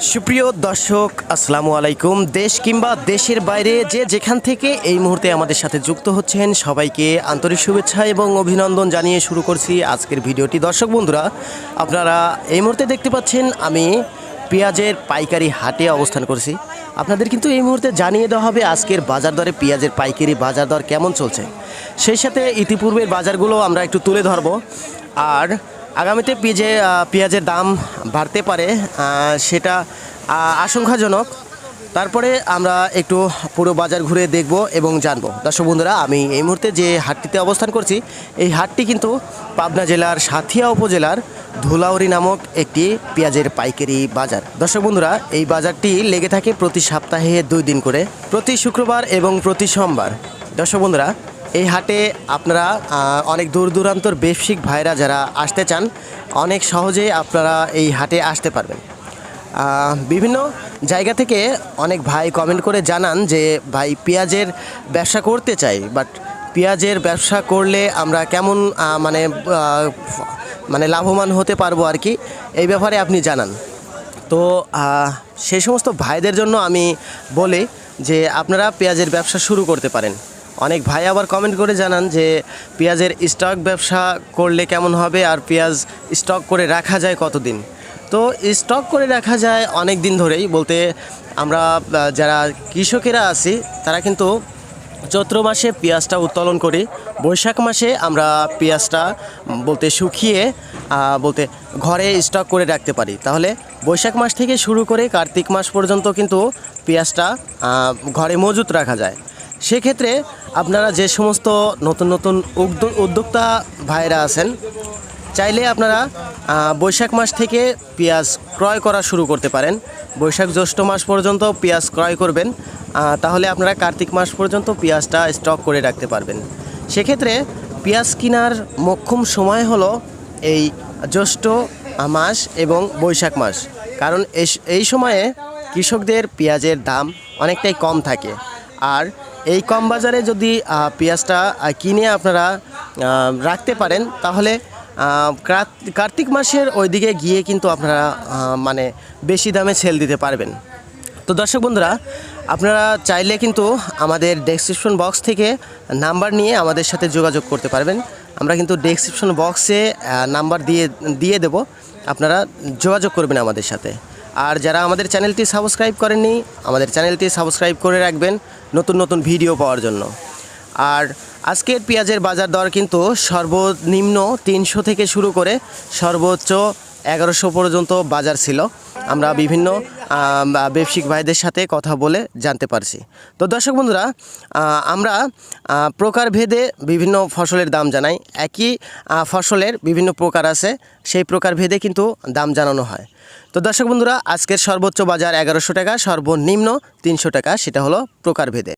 সুপ্রিয় দর্শক, আসসালামু আলাইকুম। দেশ কিংবা দেশের বাইরে যে যেখান থেকে এই মুহূর্তে আমাদের সাথে যুক্ত হচ্ছেন, সবাইকে আন্তরিক শুভেচ্ছা এবং অভিনন্দন জানিয়ে শুরু করছি আজকের ভিডিওটি। দর্শক বন্ধুরা, আপনারা এই মুহূর্তে দেখতে পাচ্ছেন, আমি পেঁয়াজের পাইকারি হাটে অবস্থান করছি। আপনাদের কিন্তু এই মুহূর্তে জানিয়ে দেওয়া হবে আজকের বাজার দরে পেঁয়াজের পাইকারি বাজার দর কেমন চলছে। সেই সাথে ইতিপূর্বের বাজারগুলো আমরা একটু তুলে ধরবো। আর আগামীতে আহ, পেঁয়াজের দাম বাড়তে পারে সেটা আশঙ্কাজনক। তারপরে আমরা একটু পুরো বাজার ঘুরে দেখব এবং জানব। দর্শক বন্ধুরা আমি এই মুহূর্তে যে হাটটিতে অবস্থান করছি এই হাটটি কিন্তু পাবনা জেলার সাথিয়া উপজেলার ধুলাউরি নামক একটি পেঁয়াজের পাইকারি বাজার। দর্শক বন্ধুরা এই বাজারটি লেগে থাকে প্রতি সপ্তাহে দুই দিন করে প্রতি শুক্রবার এবং প্রতি সোমবার। দর্শক বন্ধুরা এই হাটে আপনারা অনেক দূর দূরান্তর ব্যবসায়িক ভাইরা যারা আসতে চান, অনেক সহজেই আপনারা এই হাটে আসতে পারবেন। বিভিন্ন জায়গা থেকে অনেক ভাই কমেন্ট করে জানান যে, ভাই, পেঁয়াজের ব্যবসা করতে চাই বাট পেঁয়াজের ব্যবসা করলে আমরা কেমন মানে মানে লাভবান হতে পারব আর কি? এই ব্যাপারে আপনি জানান। তো সেই সমস্ত ভাইদের জন্য আমি বলি যে, আপনারা পেঁয়াজের ব্যবসা শুরু করতে পারেন। অনেক ভাই আবার কমেন্ট করে জানান যে, পেঁয়াজের স্টক ব্যবসা করলে কেমন হবে আর পেঁয়াজ স্টক করে রাখা যায় কতদিন? তো স্টক করে রাখা যায় অনেক দিন ধরেই বলতে আমরা, যারা কৃষকেরা আছি, তারা কিন্তু চৈত্র মাসে পেঁয়াজটা উত্তোলন করি, বৈশাখ মাসে আমরা পেঁয়াজটা বলতে শুকিয়ে বলতে ঘরে স্টক করে রাখতে পারি। তাহলে বৈশাখ মাস থেকে শুরু করে কার্তিক মাস পর্যন্ত কিন্তু পেঁয়াজটা ঘরে মজুত রাখা যায়। সেক্ষেত্রে আপনারা যে সমস্ত নতুন নতুন উদ্যোক্তা ভাইরা আছেন, চাইলে আপনারা বৈশাখ মাস থেকে পেঁয়াজ ক্রয় করা শুরু করতে পারেন। বৈশাখ জ্যৈষ্ঠ মাস পর্যন্ত পেঁয়াজ ক্রয় করবেন তাহলে আপনারা কার্তিক মাস পর্যন্ত পেঁয়াজটা স্টক করে রাখতে পারবেন। সেক্ষেত্রে পেঁয়াজ কেনার মোক্ষম সময় হলো এই জ্যৈষ্ঠ মাস এবং বৈশাখ মাস। কারণ এই সময়ে কৃষকদের পেঁয়াজের দাম অনেকটাই কম থাকে। আর এই কম বাজারে যদি পেঁয়াজটা কিনে আপনারা রাখতে পারেন, তাহলে কার্তিক মাসের ওইদিকে গিয়ে কিন্তু আপনারা মানে বেশি দামে সেল দিতে পারবেন। তো দর্শক বন্ধুরা, আপনারা চাইলে কিন্তু আমাদের ডেসক্রিপশন বক্স থেকে নাম্বার নিয়ে আমাদের সাথে যোগাযোগ করতে পারবেন। আমরা কিন্তু ডেসক্রিপশন বক্সে নাম্বার দিয়ে দিয়ে দেব। আপনারা যোগাযোগ করবেন আমাদের সাথে। আর যারা আমাদের চ্যানেলটি সাবস্ক্রাইব করেননি, আমাদের চ্যানেলটি সাবস্ক্রাইব করে রাখবেন নতুন নতুন ভিডিও পাওয়ার জন্য। আর আজকের পেঁয়াজের বাজার দর কিন্তু সর্বনিম্ন তিনশো থেকে শুরু করে সর্বোচ্চ এগারোশো পর্যন্ত বাজার ছিল। আমরা বিভিন্ন ব্যবসায়িক ভাইদের সাথে কথা বলে জানতে পারছি। তো দর্শক বন্ধুরা আমরা প্রকারভেদে বিভিন্ন ফসলের দাম জানাই। একই ফসলের বিভিন্ন প্রকার আছে, সেই প্রকার ভেদে কিন্তু দাম জানানো হয়। তো দর্শক বন্ধুরা, আজকের সর্বোচ্চ বাজার এগারোশো টাকা, সর্বনিম্ন তিনশো টাকা, সেটা হলো প্রকারভেদে।